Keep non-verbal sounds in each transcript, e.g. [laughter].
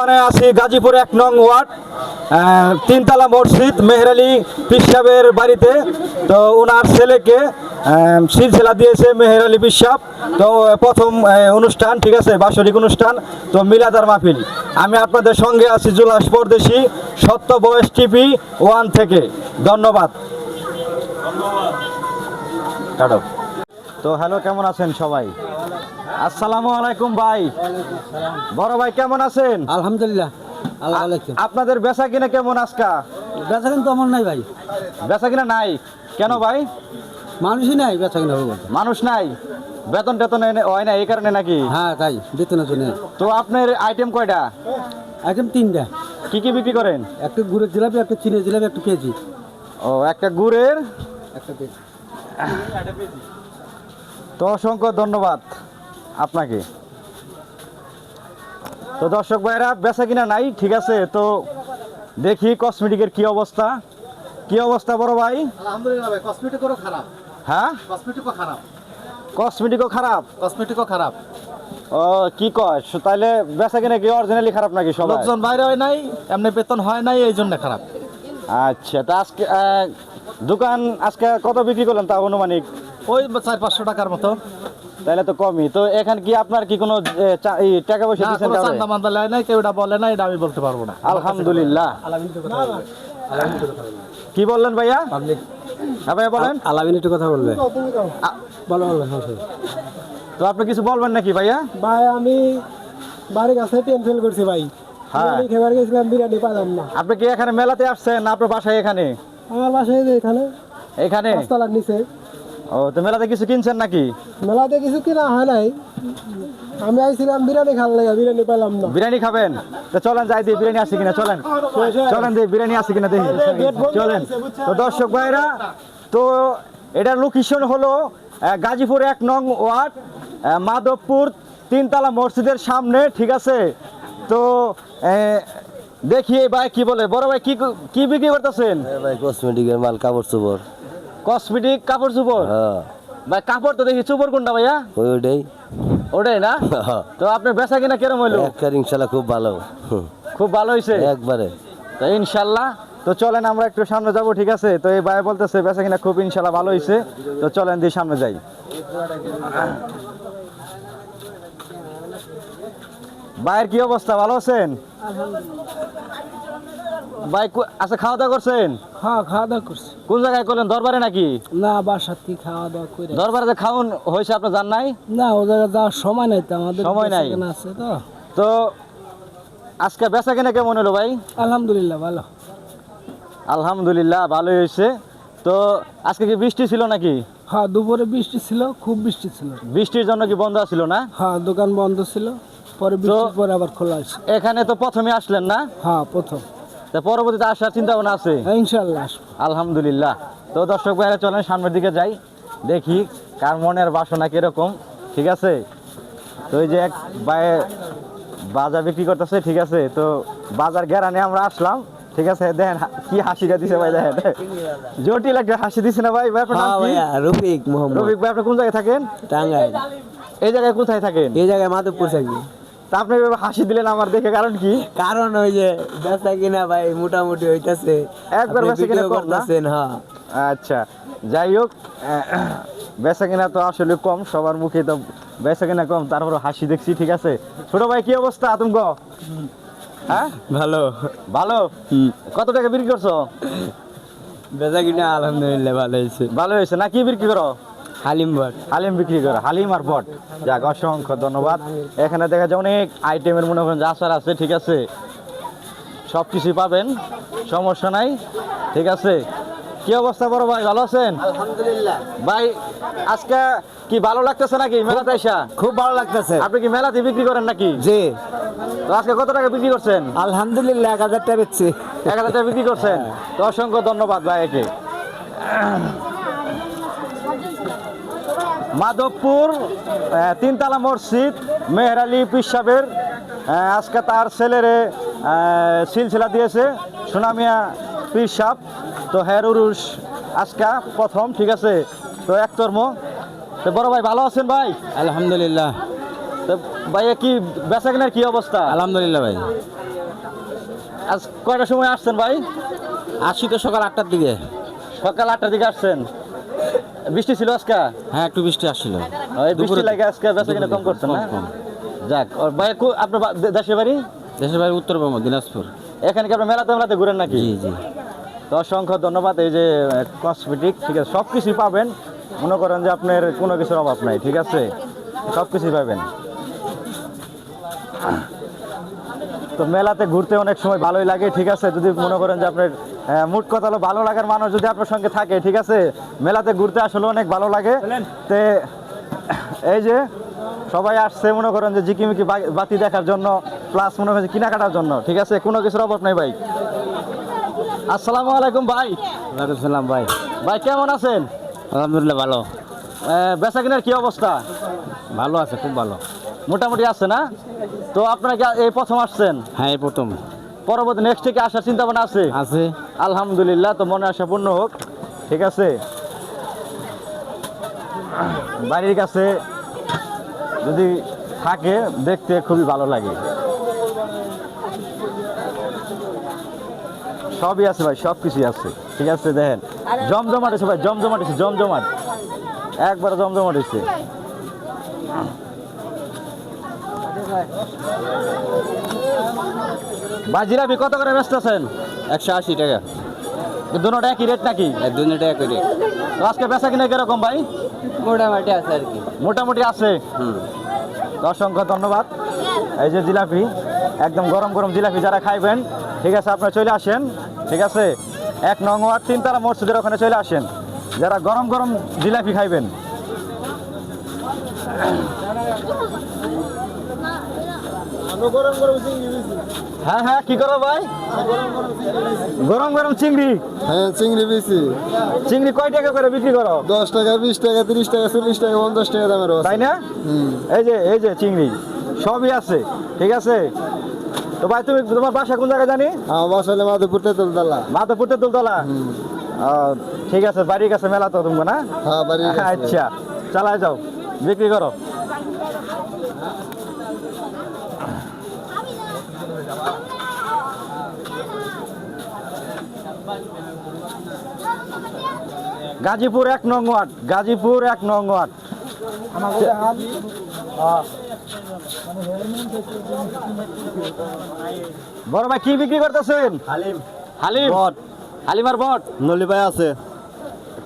মানে আছি গাজীপুর এক নং ওয়ার্ড তিনতলা মসজিদ মেহরালি পিসাবের বাড়িতে। তো ওনার ছেলেকে সিলসিলা দিয়েছে মেহের আলী পিসাব তো প্রথম অনুষ্ঠান, ঠিক আছে বাৎসরিক অনুষ্ঠান, তো মিলাদার মাহফিল। আমি আপনাদের সঙ্গে আছি জুলাস পরদেশি, সত্য বয়স টিভি ওয়ান থেকে। ধন্যবাদ। তো হ্যালো, কেমন আছেন সবাই? আসসালামু আলাইকুম ভাই। বড় ভাই কেমন আছেন? আলহামদুলিল্লাহ আপনাদের বেচা কিনা কেমন আজকা? বেচা কিন্তু আমার নাই ভাই। বেচা কিনা নাই? কেন ভাই? মানুষই নাই বেচা কিনা মানুষ নাই? বেতন টেতন হয় না এই কারণে নাকি? হ্যাঁ তাই বেতনের জন্য তো আপনার আইটেম কয়টা? আইটেম তিনটা। কি কি বিক্রি করেন? একটা গুড়ের জিলাপি একটা চিনের জিলাপি একটা পেঁয়াজি ও একটা গুড়ের? একটা পেঁয়াজি তো অসংখ্য ধন্যবাদ। আপনাকে। তো দর্শক ভাইরা বেচা কিনা নাই ঠিক আছে? তো দেখি কসমেটিকের কি অবস্থা। কি অবস্থা বড় ভাই? আলহামদুলিল্লাহ ভাই কসমেটিকও খারাপ। হ্যাঁ? কসমেটিকও খারাপ। কসমেটিকও খারাপ? কসমেটিকও খারাপ। ও কি কয়? সো- তাইলে বেচা কিনা কি অরিজিনালি খারাপ নাকি সব লোকজন বাইরে হয় নাই এমনি বেতন হয় নাই এই জন্য খারাপ। আচ্ছা তা আজকে দোকান আজকে কত বিক্রি করলেন তা অনুমানিক ওই চার পাঁচশো টাকার মতো। তাহলে তো কমই। তো এখান কি আপনার কি কোনো টাকা পয়সা দিচ্ছেন কাউরে? চান্দা মান্দা লেয় নাই কেউ এটা বলে না এটা আমি বলতে পারব না। আলহামদুলিল্লাহ। কি বললেন ভাইয়া? হ্যাঁ বলেন। আলামিন একটু কথা বলো বলো হ্যাঁ, হ্যাঁ। তো আপনি কিছু বলবেন নাকি ভাইয়া? ভাই আমি বাড়ির কাছে ফেল করছি ভাই। হ্যাঁ। খেবার গেছিলাম বিরিয়ানি পাইলাম না। আপনি কি এখানে মেলাতে আসছেন আপনার বাসায় এখানে? আমার বাসায় এখানে এখানে? নিচে। ও তো মেলাতে কিছু কিনছেন নাকি? মেলাতে কিছু কিনা হয় নাই। আমি আইছিলাম বিরিয়ানি খাল লাগে বিরিয়ানি পাইলাম না। বিরিয়ানি খাবেন? তো চলেন যাই দিয়ে বিরিয়ানি আছে কিনা চলেন। চলেন দিয়ে বিরিয়ানি আছে কিনা দেখি। চলেন। তো দর্শক ভাইরা তো এটার লোকেশন হলো গাজীপুর এক নং ওয়ার্ড মাধবপুর তিনতলা মসজিদের সামনে ঠিক আছে? তো দেখি এই ভাই কি বলে। বড় ভাই কি কি বিক্রি করতেছেন? ভাই কসমেটিকের মাল কাপড় চোপড়। কসমেটিক কাপড় চোপড়? হ্যাঁ। ভাই কাপড় তো দেখি চোপড় কোনটা ভাইয়া? ওটাই ওটাই না? তো আপনার বেচা কিনা কেরম হইল? ইনশাল্লাহ খুব ভালো। খুব ভালো হয়েছে একবারে। তো ইনশাল্লাহ তো চলেন আমরা একটু সামনে যাব ঠিক আছে? তো এই ভাই বলতেছে বেচা কিনা খুব ইনশাল্লাহ ভালো হয়েছে তো চলেন দিয়ে সামনে যাই। ভাইয়ের কি অবস্থা ভালো আছেন? ভাই আচ্ছা খাওয়া দাওয়া করছেন? হ্যাঁ খাওয়া দাওয়া করছি। কোন জায়গায় করলেন দরবারে নাকি? না থেকে খাওয়া দাওয়া করে। দরবারে যে খাওন হয়েছে আপনার জান নাই? না ও জায়গায় যাওয়ার সময় নাই তো আমাদের সময় নাই। আছে তো। তো আজকে বেচা কিনা কেমন হলো ভাই? আলহামদুলিল্লাহ ভালো। আলহামদুলিল্লাহ ভালোই হয়েছে। তো আজকে কি বৃষ্টি ছিল নাকি? হ্যাঁ দুপুরে বৃষ্টি ছিল খুব বৃষ্টি ছিল। বৃষ্টির জন্য কি বন্ধ ছিল না? হ্যাঁ দোকান বন্ধ ছিল পরে বৃষ্টির পরে আবার খোলা আছে। এখানে তো প্রথমে আসলেন না? হ্যাঁ প্রথম। তা পরবর্তীতে আসার চিন্তা ভাবনা আছে? হ্যাঁ, ইনশাল্লাহ আলহামদুলিল্লাহ। তো দর্শক ভাইরা চলেন সামনের দিকে যাই দেখি কার মনের বাসনা কীরকম ঠিক আছে? তো এই যে এক ভাই বাজার বিক্রি করতেছে ঠিক আছে? তো বাজার গেরানে আমরা আসলাম ঠিক আছে? দেখেন কি হাসিটা দিছে ভাই দেখেন। জটিল একটা হাসি দিছে না ভাই? ভাই আপনার নাম হ্যাঁ কি? রফিক মোহাম্মদ। রফিক ভাই আপনি কোন জায়গায় থাকেন? টাঙ্গাইল। এই জায়গায় কোথায় থাকেন? এই জায়গায় মাধবপুর থাকি। তা আপনি এভাবে হাসি দিলেন আমার দেখে কারণ কি? কারণ ওই যে বেচা কিনা ভাই মোটামুটি হইতাছে। একবার বেচা কিনা কম করতেছেন হ্যাঁ। আচ্ছা যাই হোক বেচা কিনা তো আসলে কম সবার মুখে তো বেচা কিনা কম তারপর হাসি দেখছি ঠিক আছে? ছোট ভাই কি অবস্থা আতঙ্ক? হ্যাঁ? ভালো। ভালো? কত টাকা বিক্রি করছ? বেচা কিনা আলহামদুলিল্লাহ ভালো হয়েছে ভালো হয়েছে না কি বিক্রি করো? হালিম ভট হালিম বিক্রি করো হালিম আর বট। যাক অসংখ্য ধন্যবাদ। এখানে দেখা যায় অনেক আইটেমের মনে করেন আচার আছে ঠিক আছে? সব কিছুই পাবেন সমস্যা নাই ঠিক আছে? কি অবস্থা বড় ভাই ভালো আছেন? আলহামদুলিল্লাহ। ভাই আজকে কি ভালো লাগতেছে নাকি মেলাতে আইসা খুব ভালো লাগতেছে। আপনি কি মেলাতে বিক্রি করেন নাকি? জি। তো আজকে কত টাকা বিক্রি করছেন? আলহামদুলিল্লাহ এক হাজার টাকা বেচছি এক হাজার টাকা বিক্রি করছেন। তো অসংখ্য ধন্যবাদ ভাইকে। মাধবপুর তিনতলা মসজিদ মেহের আলী পিসাবের আজকে তার ছেলেরে সিলসিলা দিয়েছে সুনামিয়া পিসাব। তো হের উরুস আজকা প্রথম ঠিক আছে? তো একতর্ম তো বড় ভাই ভালো আছেন ভাই? আলহামদুলিল্লাহ। তো ভাই কি বেচা কেনার কি অবস্থা? আলহামদুলিল্লাহ ভাই। আজ কয়টার সময় আসছেন ভাই? আসি তো সকাল আটটার দিকে। সকাল আটটার দিকে আসছেন। বৃষ্টি ছিল আজকে? হ্যাঁ একটু বৃষ্টি আসছিল। বৃষ্টি লাগে আজকে বেচা কেনা কম করছেন না? যাক। কো- আপনার দেশের বাড়ি? দেশের বাড়ি উত্তরবঙ্গ দিনাজপুর। এখানে কি আপনার মেলাতে মেলাতে ঘুরেন নাকি? জি জি। তো অসংখ্য ধন্যবাদ এই যে কসমেটিক ঠিক আছে সব কিছুই পাবেন। মনে করেন যে আপনার কোনো কিছুর অভাব নাই ঠিক আছে? সব কিছুই পাবেন। তো মেলাতে ঘুরতে অনেক সময় ভালোই লাগে ঠিক আছে? যদি মনে করেন যে আপনার মুঠ কথা হলো ভালো লাগার মানুষ যদি আপনার সঙ্গে থাকে ঠিক আছে? মেলাতে ঘুরতে আসলে অনেক ভালো লাগে। তে এই যে সবাই আসছে মনে করেন যে জিকিমিকি বাতি দেখার জন্য প্লাস মনে করেন কেনাকাটার জন্য ঠিক আছে? কোনো কিছুর অভাব নাই ভাই। আসসালামু আলাইকুম ভাই। ওয়ালাইকুম সালাম ভাই। ভাই কেমন আছেন? আলহামদুলিল্লাহ ভালো। আহ, বেচা কেনার কি অবস্থা? ভালো আছে খুব ভালো। মোটামুটি আছে না? তো আপনারা কি এই প্রথম আসছেন? হ্যাঁ এই প্রথম। পরবর্তী নেক্সট থেকে আসার চিন্তা ভাবনা আছে? আছে। আলহামদুলিল্লাহ তো মনে আশা পূর্ণ হোক। ঠিক আছে? বাড়ির কাছে যদি থাকে দেখতে খুবই ভালো লাগে। সবই আছে ভাই সব কিছুই আছে। ঠিক আছে দেখেন। জমজমাট আছে ভাই জমজমাট আছে জমজমাট। একবার জমজমাট হয়েছে ভাই জিলাপি কত করে ব্যস্ত আছেন একশো আশি টাকা। দুটোটা একই রেট নাকি? টাকা করে তো আজকে বেচা কিনা কীরকম ভাই? মোটামুটি আছে আর কি। মোটামুটি আছে? অসংখ্য ধন্যবাদ। এই যে জিলাপি একদম গরম গরম জিলাপি যারা খাইবেন ঠিক আছে আপনারা চলে আসেন ঠিক আছে? এক নং ওয়ার্ড তিনতলা মসজিদের ওখানে চলে আসেন। যারা গরম গরম জিলাপি খাইবেন। হ্যাঁ হ্যাঁ কি করো ভাই? গরম গরম চিংড়ি। হ্যাঁ চিংড়ি বেশি। চিংড়ি কয় টাকা করে বিক্রি করো? দশ টাকা বিশ টাকা তিরিশ টাকা চল্লিশ টাকা পঞ্চাশ টাকা দামের তাই না? এই যে এই যে চিংড়ি সবই আছে ঠিক আছে? তো ভাই তুমি তোমার বাসা কোন জায়গায় জানি? আমার বাসা হলে মাধবপুর তেতুলতলা। মাধবপুরতে তুলতলা ও, ঠিক আছে বাড়ির কাছে মেলা তো তুমি না? হ্যাঁ বাড়ি আচ্ছা চালায় যাও বিক্রি করো। গাজীপুর এক নং ওয়ার্ড গাজীপুর এক নং ওয়ার্ড। বড় ভাই কি বিক্রি করতেছেন? হালিম। হালিম? বট। হালিমার বট? নলি ভাই আছে।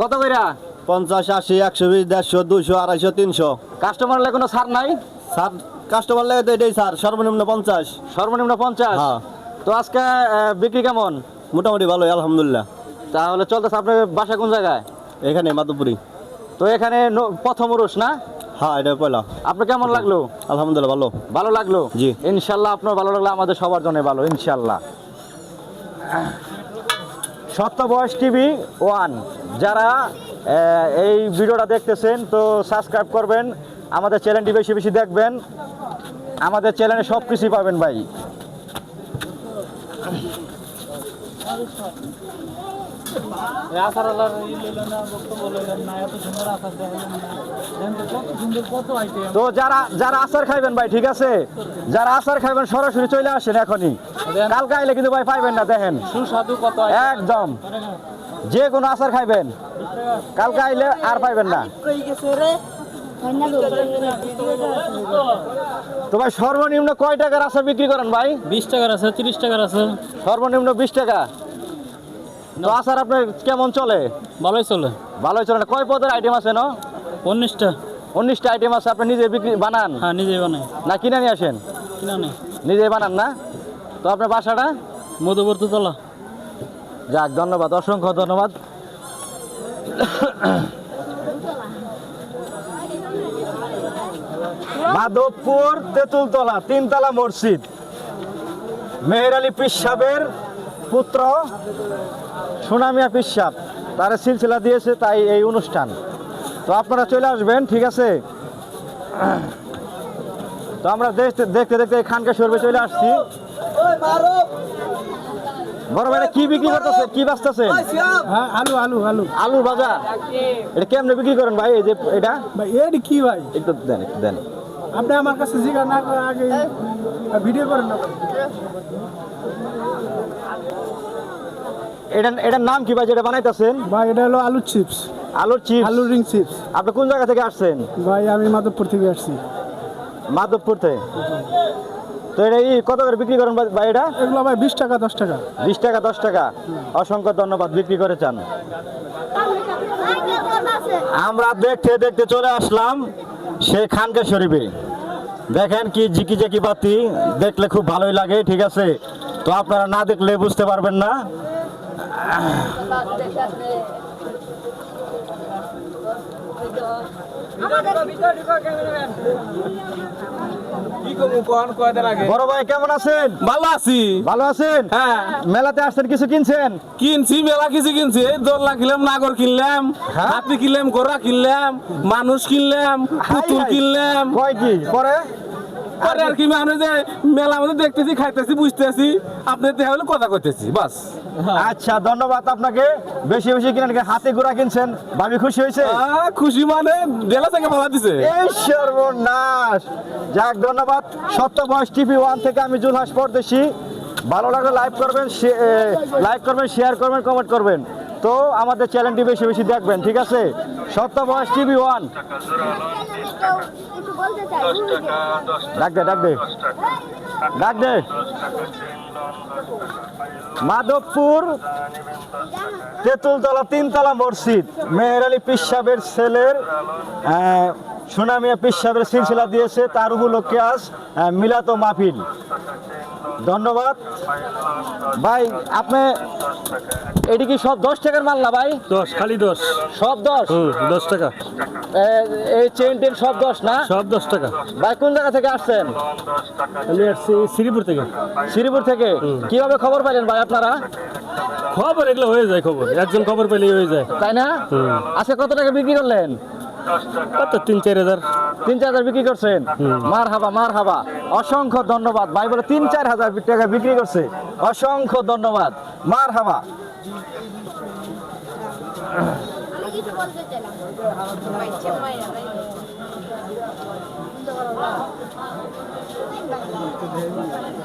কত কইরা? পঞ্চাশ আশি একশো বিশ দেড়শো দুশো আড়াইশো তিনশো। কাস্টমার লাগে কোনো ছাড় নাই? স্যার কাস্টমার লাগে তো এটাই স্যার সর্বনিম্ন পঞ্চাশ। সর্বনিম্ন পঞ্চাশ? হ্যাঁ। তো আজকে বিক্রি কেমন? মোটামুটি ভালোই আলহামদুলিল্লাহ। তাহলে চলতেছে আপনার বাসা কোন জায়গায়? এখানে মাধবপুরি। তো এখানে প্রথম উরুষ না? হ্যাঁ এটা পয়লা। আপনার কেমন লাগল? আলহামদুলিল্লাহ ভালো। ভালো লাগল? জি। ইনশাল্লাহ আপনার ভালো লাগল আমাদের সবার জন্য ভালো ইনশাল্লাহ। সত্য বয়স টিভি ওয়ান। যারা এই ভিডিওটা দেখতেছেন তো সাবস্ক্রাইব করবেন আমাদের চ্যানেলটি বেশি বেশি দেখবেন। আমাদের চ্যানেলে সব কিছুই পাবেন ভাই। তো যারা যারা আচার খাইবেন ভাই ঠিক আছে? যারা আচার খাইবেন সরাসরি চলে আসেন এখনই। কালকে আইলে কিন্তু ভাই পাইবেন না দেখেন। সুস্বাদু কত একদম। যে কোনো আচার খাইবেন। কালকে আইলে আর পাইবেন না। তো ভাই সর্বনিম্ন কয় টাকার আচার বিক্রি করেন ভাই? বিশ টাকার আছে তিরিশ টাকার আছে। সর্বনিম্ন বিশ টাকা। তো আচার আপনার কেমন চলে? ভালোই চলে। ভালোই চলে কয় পদের আইটেম আছে না? উনিশটা। উনিশটা আইটেম আছে আপনি নিজে বিক্রি বানান? হ্যাঁ নিজেই বানাই। না কিনে নিয়ে আসেন? কিনা নেই নিজে বানান না? তো আপনার বাসাটা? মধুবর্তী তলা যাক ধন্যবাদ অসংখ্য ধন্যবাদ। মাধবপুর তেঁতুলতলা তিনতলা মসজিদ। মেহের আলী পিসাবের পুত্র সুনামিয়া পিসাব তারা সিলসিলা দিয়েছে তাই এই অনুষ্ঠান। তো আপনারা চলে আসবেন ঠিক আছে? তো আমরা দেখতে দেখতে দেখতে খানকা সরবে চলে আসছি। বড় ভাইরা কি বিক্রি করতেছে? কি বাঁচতেছে? হ্যাঁ আলু আলু আলু। আলুর বাজার? এটা কেমনে বিক্রি করেন ভাই এই যে এটা? ভাই এর কি ভাই? একটু দেন একটু দেন। আপনি আমার কাছে জিজ্ঞাসা না করে আগে ভিডিও করেন না এটা এটার নাম কি ভাই যেটা বানাইতেছেন? ভাই এটা হলো আলু চিপস। আলুর চিপস? আলু রিং চিপস। আপনি কোন জায়গা থেকে আসছেন? ভাই আমি মাধবপুর থেকে আসছি। মাধবপুর থেকে? তো এটা এই কত করে বিক্রি করেন ভাই- এটা? এগুলো ভাই বিশ টাকা দশ টাকা। বিশ টাকা দশ টাকা। অসংখ্য ধন্যবাদ বিক্রি করে চান। আমরা দেখতে দেখতে চলে আসলাম সেই খানকা শরীফে। দেখেন কি জিকি জাকি বাতি দেখলে খুব ভালোই লাগে ঠিক আছে? তো আপনারা না দেখলে বুঝতে পারবেন না। বড় ভাই কেমন আছেন? ভালো আছি। ভালো আছেন? হ্যাঁ। মেলাতে আসছেন কিছু কিনছেন? কিনছি মেলা কিছু কিনছি। দোলনা কিনলাম নাগর কিনলাম হ্যাঁ? হাতি কিনলাম গোড়া কিনলাম মানুষ কিনলাম পুতুল। কিনলাম। কয় কি? পরে? পরে আর কি মানুষ যে মেলা মধ্যে দেখতেছি খাইতেছি বুঝতেছি দেখা হলে কথা কইতেছি বাস। আচ্ছা ধন্যবাদ আপনাকে। বেশি বেশি কিনেন হাতে ঘোড়া কিনছেন। ভাবি খুশি হয়েছে? খুশি মানে ডেলা থেকে বলা দিছে। এই সর্বনাশ। যাক ধন্যবাদ। সত্য বয়স টিভি ওয়ান থেকে আমি জুলহাস পরদেশি। ভালো লাগলে লাইক করবেন লাইক করবেন শেয়ার করবেন কমেন্ট করবেন। তো আমাদের চ্যানেলটি বেশি বেশি দেখবেন ঠিক আছে? সত্য বয়স টিভি ওয়ান। ডাক দে ডাক দে। ডাক দে। মাধবপুর তেঁতুলতলা তিনতলা মসজিদ। মেহের আলী পিসাবের ছেলের আহ, সুনামিয়া পিসাবের সিলসিলা দিয়েছে তার উপলক্ষে আজ আহ, মিলাত মাহফিল। ধন্যবাদ। ভাই আপনি এটি কি সব দশ টাকার মাল না ভাই? দশ খালি দশ। সব দশ? দশ টাকা। এই চেন টেন সব দশ না? সব দশ টাকা। ভাই কোন জায়গা থেকে আসছেন? আমি আসছি শ্রীপুর থেকে। শ্রীপুর থেকে? কীভাবে খবর পাইলেন ভাই আপনারা? খবর এগুলো হয়ে যায় খবর। একজন খবর পেলেই হয়ে যায়। তাই না? আজকে কত টাকা বিক্রি করলেন? কত? তিন চার হাজার। তিন চার হাজার বিক্রি করছেন? মার হাবা মার হাবা অসংখ্য ধন্যবাদ। ভাই বলে তিন চার হাজার টাকা বিক্রি করছে। অসংখ্য ধন্যবাদ। মার হাবা Thank [laughs] চাইলাম